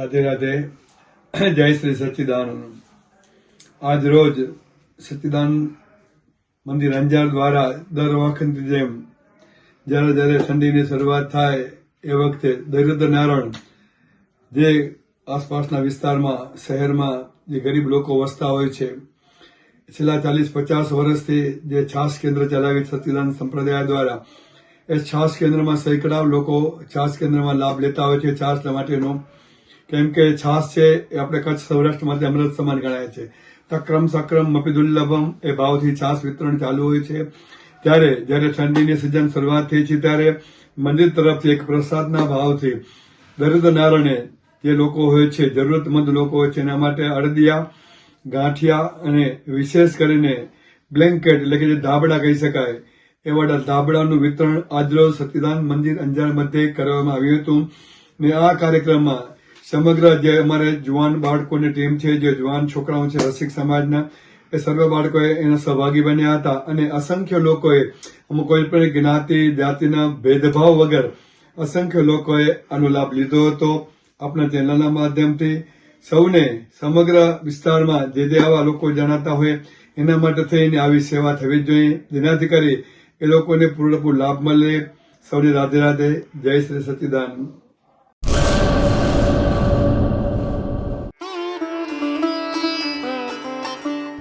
રાધે રાધે જય શ્રી સચ્ચિદાનંદ આજ રોજ સચ્ચિદાન મંદિર અંજાર દ્વારા દર વખતની જેમ જ્યારે જ્યારે ઠંડીની શરૂઆત થાય એ વખતે દરિદ્ર નારાયણ જે આસપાસના વિસ્તારમાં શહેરમાં જે ગરીબ લોકો વસતા હોય છે છેલ્લા ચાલીસ પચાસ વર્ષથી જે છાસ કેન્દ્ર ચલાવી સચ્ચિદાન સંપ્રદાય દ્વારા એ છાસ કેન્દ્રમાં સેંકડા લોકો છાસ કેન્દ્રમાં લાભ લેતા હોય છે છાસ માટેનો કેમ કે છાસ છે એ આપણે કચ્છ સૌરાષ્ટ્રમાંથી અમૃત સમાન ગણાય છે. તક્રમ સક્રમ મપિદુલ્લભમ એ ભાવથી છાસ વિતરણ ચાલુ હોય છે. ત્યારે જ્યારે ઠંડીની સિઝન શરૂઆત થઈ છે ત્યારે મંદિર તરફથી એક પ્રસાદના ભાવથી દરિદ્ર નારણે જે લોકો હોય છે, જરૂરતમંદ લોકો હોય છે, એના માટે અડદિયા, ગાંઠિયા અને વિશેષ કરીને બ્લેન્કેટ એટલે કે જે ધાબળા કહી શકાય એવા ધાબળાનું વિતરણ આજરોજ સતીદાન મંદિર અંજાર મધ્યે કરવામાં આવ્યું હતું. ને આ કાર્યક્રમમાં સમગ્ર જે અમારે જુવાન બાળકોની ટીમ છે, જે જુવાન છોકરાઓ છે, રસિક સમાજના, એ સર્વ બાળકોએ એના સહભાગી બન્યા હતા અને અસંખ્ય લોકોએ, અમુક કોઈ પણ જ્ઞાતિ, જાતિના ભેદભાવ વગર અસંખ્ય લોકોએ આનો લાભ લીધો હતો. આપણા ચેનલના માધ્યમથી સૌને સમગ્ર વિસ્તારમાં જે જે આવા લોકો જણાતા હોય, એના માટે થઈને આવી સેવા થવી જોઈએ. જેનાથી કરી એ લોકોને પૂરેપૂરો લાભ મળે. સૌને રાધે રાધે. જય Shri Sachchidanand